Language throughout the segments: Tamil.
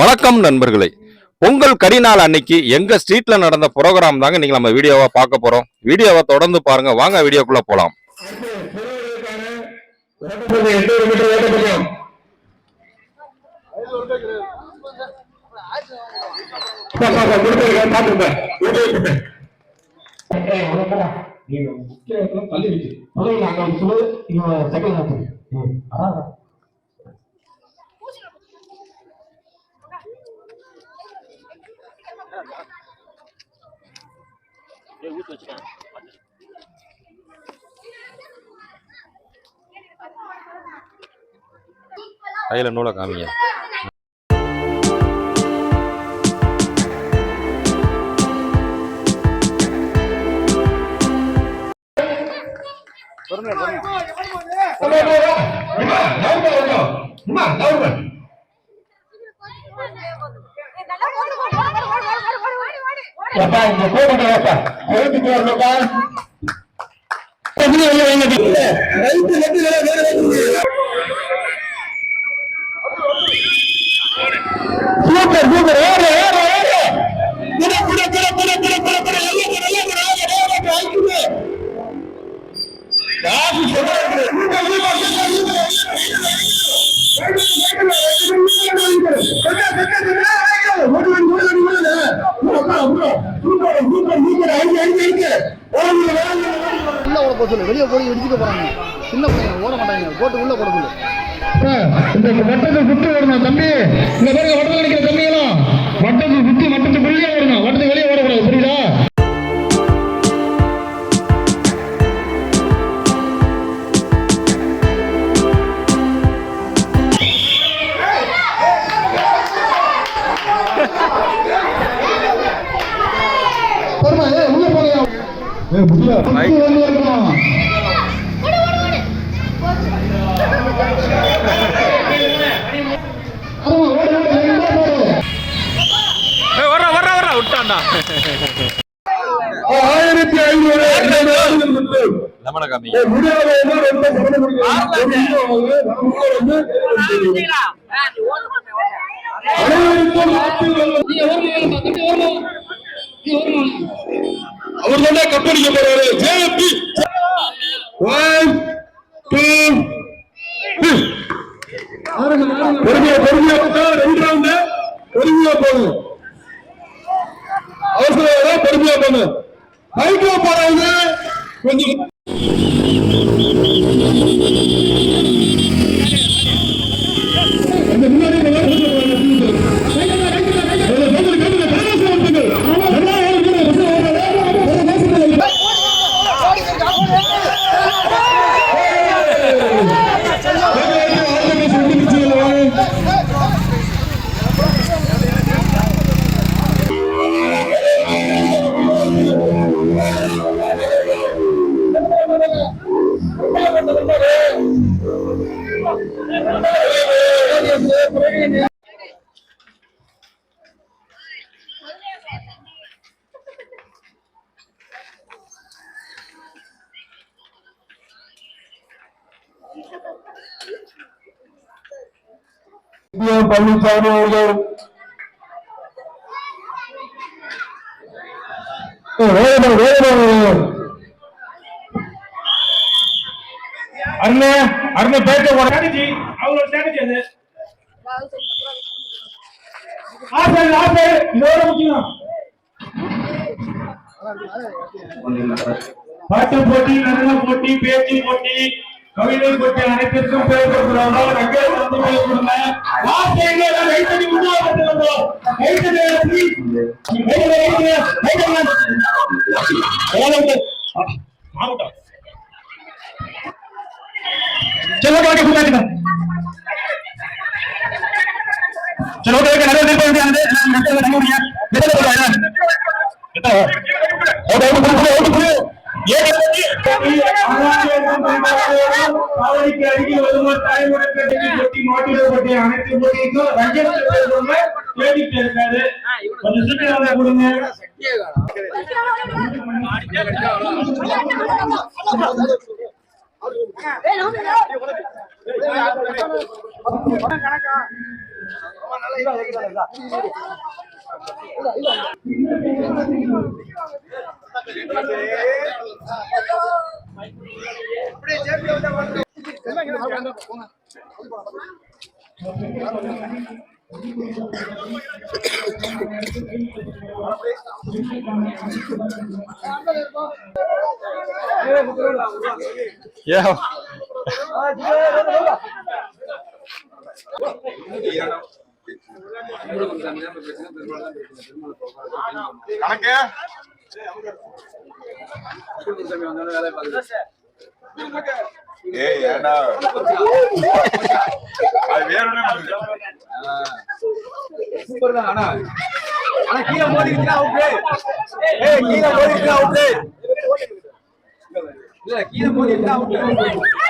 வணக்கம் நண்பர்களே. பொங்கல் கரிநாள் அன்னைக்கு எங்க ஸ்ட்ரீட்ல நடந்த ப்ரோக்ராம் தாங்க நீங்க நம்ம வீடியோவா பார்க்க போறோம். வீடியோவை தொடர்ந்து பாருங்க. வாங்க வீடியோக்குள்ள போலாம். நீங்க முக்கிய இடத்துல தள்ளி வச்சு. முதல்ல அங்க வந்து சொல்லு, இங்க second ஏ ஊத்து ஆ. கையில் நூலை காமிங்க நல்லா இங்க போடுங்க, அப்பா. எழுத்துக்கு வரணும்ப்பா. சூப்பர் சூப்பர் ஏறு ஏறு ஏறு குட குட குட குட குட உள்ள. ஓட போக சொல்லு. வெளியே போய் இடிச்சுக்க போறாங்க. சின்ன பையன் ஓட மாட்டாங்க. போட்டு உள்ள போட சொல்லு. இந்த வட்டத்தை சுத்தி வரணும் தம்பி. இந்த பாருங்க ஆயிரத்தி ஐநூறு அனைவருக்கும் அவர் தான் கப்படிக்க போறாரு. ஜேபி ஒன் டூ பொறுமையா பொறுமையா போட்டா ரெண்டு ரவுண்டு பொறுமையா போகணும் அவசரம் பொறுமையா போகணும் பைக்ல போறவங்க கொஞ்சம் பழனிசாமி அவர்கள் அண்ணன் அண்ணன் அருணே அருணே பேச ஸ்ட்ராட்டஜி அவங்களோட ஸ்ட்ராட்டஜி அது. ஆசை ஆசை இதோட முக்கியம் பாட்டு போட்டி நடன போட்டி பேச்சு போட்டி கவிதை போட்டி அனைத்திற்கும் பேர் கொடுக்குறாங்க அங்கே வந்து பேர் கொடுங்க வார்த்தைகளை எல்லாம் ரைட் பண்ணி முன்னாடி வந்து வந்தோம் ரைட் பண்ணி ப்ளீஸ் ரைட் பண்ணி ரைட் பண்ணி மாவட்டம் चलो क्या क्या क्या சரி ஓகே ஓகே நிறைய பேர் போய் வந்து எத்தனை பேர் வாங்க ஓகே ஓகே ஓகே காவலுக்கு அருகில் வருவோர் தாய்மொழி கட்டி கொட்டி மாட்டிடப்பட்ட அனைத்து போட்டிக்கும் ரஞ்சன் தேடிட்டு இருக்காரு கொஞ்சம் சீக்கிரம் கொடுங்க வேணும் ஏ கணக்கு. ஏய் ஏண்டா? அது வேற சூப்பர் தான் ஆனா ஆனா கீழே மோதிக்கிட்டா அவுட் ஏய் கீழே மோதிக்கிட்டா அவுட் இல்ல கீழே மோதிக்கிட்டா அவுட்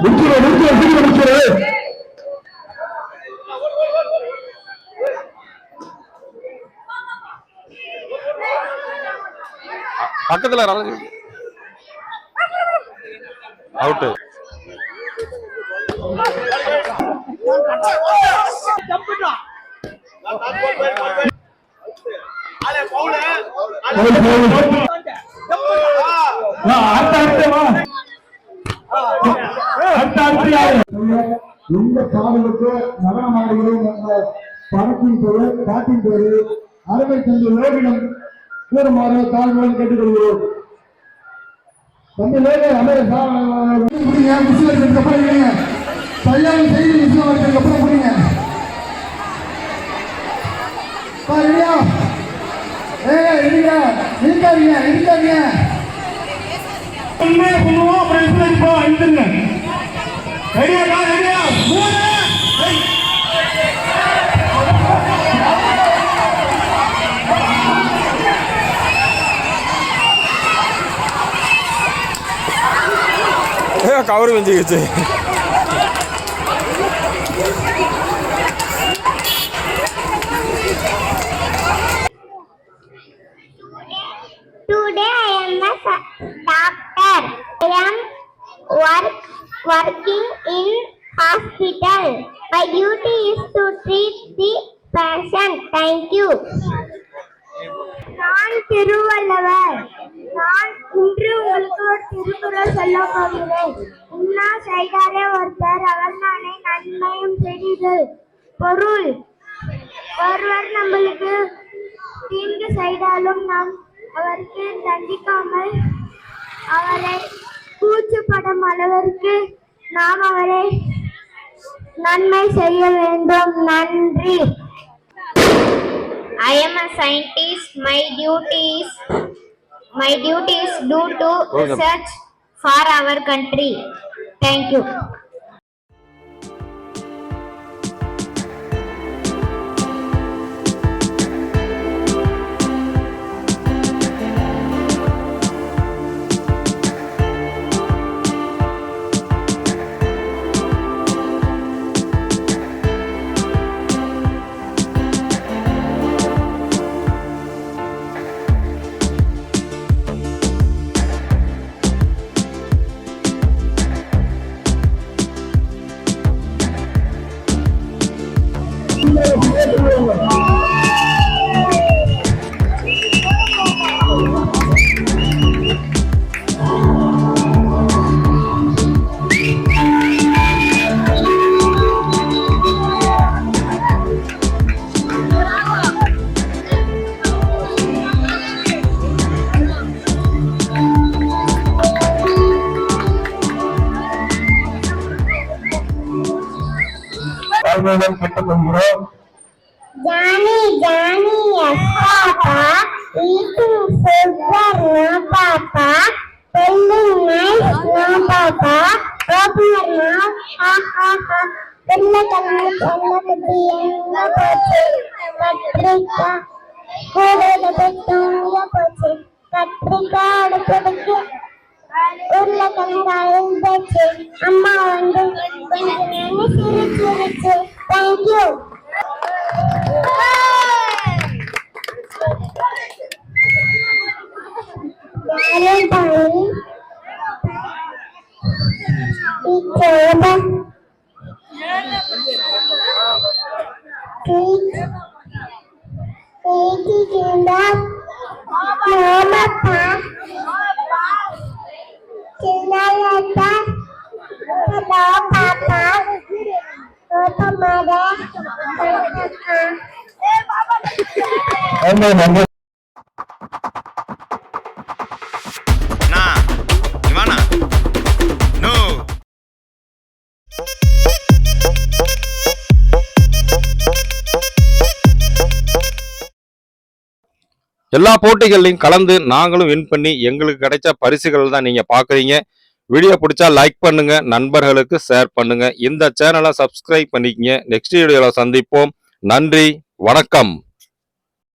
முடிச்சிரு முடிச்சிரு சீக்கிரம் முடிச்சிரு பக்கத்துல அவுட்டு வா, அடுத்த அடுத்த அடுத்த எந்த காவலுக்கு நடனமாடுகிறோம் என்ற படத்தின் பெயர் பாட்டின் பெயர் அருமை தந்தை லோகிடம் கூறுமாறு தாழ்வுடன் கேட்டுக்கொள்கிறோம். தந்தை லோக அமர சாரணம் இருக்காதீங்க இருக்காதீங்க. உண்மையை சொல்லுவோம் அப்புறம் எப்படி அடிப்போம் எழுந்துருங்க ரெடியா ரெடியா? மூணு. ஏய். கவரு வெஞ்சிக்கிச்சு Today I am a sa- doctor. I am work, working in hospital. My duty is to treat the patient. Thank you. நான் திருவள்ளுவர் நான் இன்று உங்களுக்கு ஒரு திருக்குறள் சொல்ல போகிறேன் உண்ணா செய்தாரே ஒருத்தர் அவர் நானே நன்மையும் செய்து பொருள் ஒருவர் நம்மளுக்கு தீங்கு செய்தாலும் நாம் அவருக்கு தண்டிக்காமல் அவரை கூச்சப்படும் அளவிற்கு நாம் அவரை நன்மை செய்ய வேண்டும் நன்றி I am a scientist. My duty is my duty is do to research for our country. Thank you. தாழ்மையுடன் கேட்டுக்கொள்கிறோம் Johnny, Johnny, yes, Papa. Eating sugar, no, Papa. Telling nice, no, Papa. Popular, no, ha, ha, ha. Vellakannu பொண்ணு எங்க போச்சு கத்திரிக்கா கூடையில போய் தூங்க போச்சு கத்திரிக்காய் அடுப்பதுக்கு ഉരുളക്കിഴങ്ങ് വെച്ച് അമ്മ കൊണ്ട് ചിരിച്ചു ചിരിച്ച് താങ്ക് Mama, எல்லா போட்டிகள்லையும் கலந்து நாங்களும் வின் பண்ணி எங்களுக்கு கிடைச்ச பரிசுகள் தான் நீங்க பாக்குறீங்க வீடியோ பிடிச்சா லைக் பண்ணுங்க நண்பர்களுக்கு ஷேர் பண்ணுங்க. இந்த சேனலை சப்ஸ்கிரைப் பண்ணிக்கங்க. நெக்ஸ்ட் வீடியோவில் சந்திப்போம். நன்றி வணக்கம்.